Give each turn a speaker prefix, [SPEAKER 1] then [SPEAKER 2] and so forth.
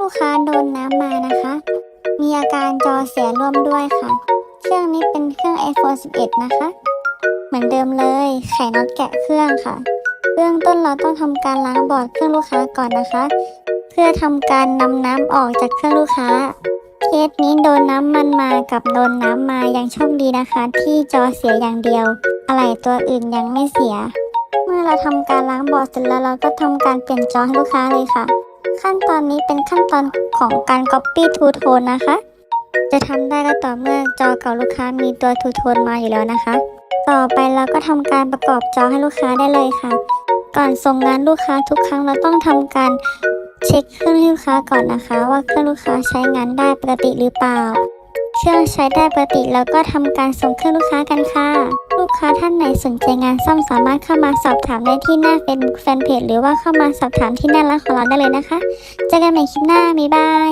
[SPEAKER 1] ลูกค้าโดนน้ำมานะคะ มีอาการจอเสียร่วมด้วยค่ะ เครื่องนี้เป็นเครื่อง iPhone 11 นะคะ เหมือนเดิมเลย ไขน็อตแกะเครื่องค่ะ เบื้องต้นเราต้องทำการล้างบอร์ดเครื่องลูกค้าก่อนนะคะ เพื่อทำการนำน้ำออกจากเครื่องลูกค้า เคสนี้โดนน้ำมันมากับโดนน้ำมายังโชคดีนะคะ ที่จอเสียอย่างเดียว อะไรตัวอื่นยังไม่เสีย เมื่อเราทำการล้างบอร์ดเสร็จแล้วเราก็ทำการเปลี่ยนจอให้ลูกค้าเลยค่ะ ขั้นตอนนี้เป็นขั้นตอนของการ copy to tone นะคะ จะทำได้ก็ต่อเมื่อจอเก่าลูกค้ามีตัว to tone มาอยู่แล้วนะคะ ต่อไปเราก็ทำการประกอบจอให้ลูกค้าได้เลยค่ะ ก่อนส่งงานลูกค้าทุกครั้งเราต้องทำการเช็คเครื่องลูกค้าก่อนนะคะ ว่าเครื่องลูกค้าใช้งานได้ปกติหรือเปล่า เครื่องใช้ได้ปกติแล้วก็ทำการส่งเครื่องลูกค้ากันค่ะ ลูกค้าท่านไหนสนใจงานซ่อมสามารถเข้ามาสอบถามได้ที่หน้า Facebook Fanpage หรือว่าเข้ามาสอบถามที่หน้าร้านของเราได้เลยนะคะ เจอกันใหม่คลิปหน้าบ๊ายบาย